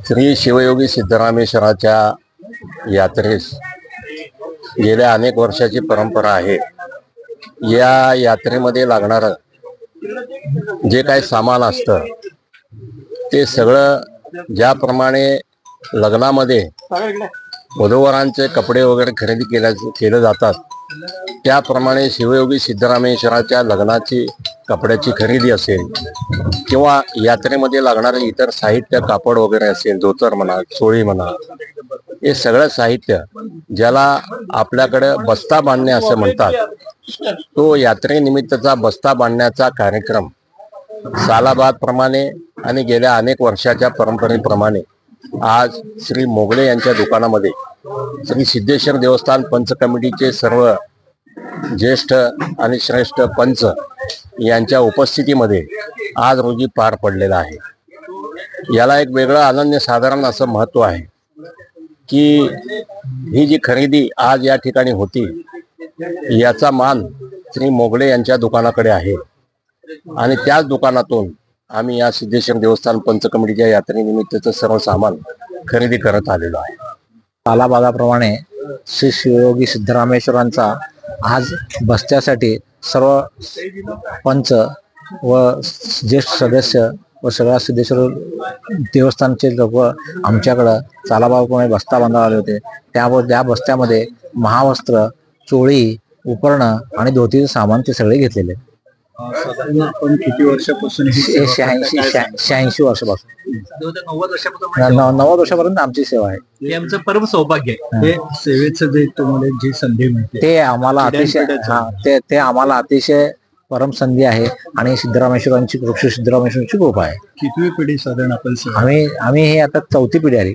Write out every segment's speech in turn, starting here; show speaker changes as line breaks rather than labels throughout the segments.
श्री शिवयोगी सिद्धरामेश्वराच्या यात्रेस गेल्या अनेक वर्षाची परंपरा आहे. या यात्रेमध्ये लागणारं जे काही सामान असतं ते सगळं ज्याप्रमाणे लग्नामध्ये वधूवरांचे कपडे वगैरे खरेदी केल्या केले जातात त्याप्रमाणे शिवयोगी सिद्धरामेश्वराच्या लग्नाची कपड्याची खरेदी असेल किंवा यात्रेमध्ये लागणारे इतर साहित्य कापड वगैरे असेल धोतर म्हणा चोळी म्हणा हे सगळं साहित्य ज्याला आपल्याकडे बस्ता बांधणे असं म्हणतात तो यात्रेनिमित्तचा बस्ता बांधण्याचा कार्यक्रम सालाबाद प्रमाणे आणि गेल्या अनेक वर्षाच्या परंपरेप्रमाणे आज श्री मोगले यांच्या दुकानामध्ये श्री सिद्धेश्वर देवस्थान पंच कमिटीचे सर्व ज्येष्ठ आणि श्रेष्ठ पंच यांच्या उपस्थितीमध्ये आज रोजी पार पडलेला आहे. याला एक वेगळं अनन्य साधारण असं महत्त्व आहे की ही जी खरेदी आज या ठिकाणी होती याचा मान श्री मोगले यांच्या दुकानाकडे आहे. आणि त्याच दुकानातून आम्ही या सिद्धेश्वर देवस्थान पंच कमिटीच्या यात्रेनिमित्तचं सर्व सामान खरेदी करत आलेलो आहे.
आलाबादाप्रमाणे श्री शिवयोगी सिद्धरामेश्वरांचा आज बस्त्यासाठी सर्व पंच व ज्येष्ठ सदस्य व सगळ्या सिद्धेश्वर देवस्थानचे लोक आमच्याकडं चालाबागाप्रमाणे बस्ता बांधायला आले होते. त्यावर त्या बस्त्यामध्ये महावस्त्र चोळी उपरणं आणि धोतीचं सामान ते सगळे घेतलेले.
साधारण आपण किती वर्षापासून ही
शहाऐंशी शहाऐंशी वर्षापासून.
नव्वद वर्षापासून
नव्वद वर्षापर्यंत आमची सेवा आहे.
हे आमचं परम सौभाग्य आहे. हे. सेवेचं जे तुम्हाला जी संधी मिळते
ते आम्हाला अतिशय
पिढ्यानपिढ्या
हा ते ते आम्हाला अतिशय परम संधी आहे आणि सिद्धरामेश्वरांची कृषी सिद्धरामेश्वरांची कृपा आहे.
कितवी पिढी साधारण आपण सेवा
आम्ही आम्ही हे आता चौथी पिढी आली.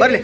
ಬರ್ಲಿ.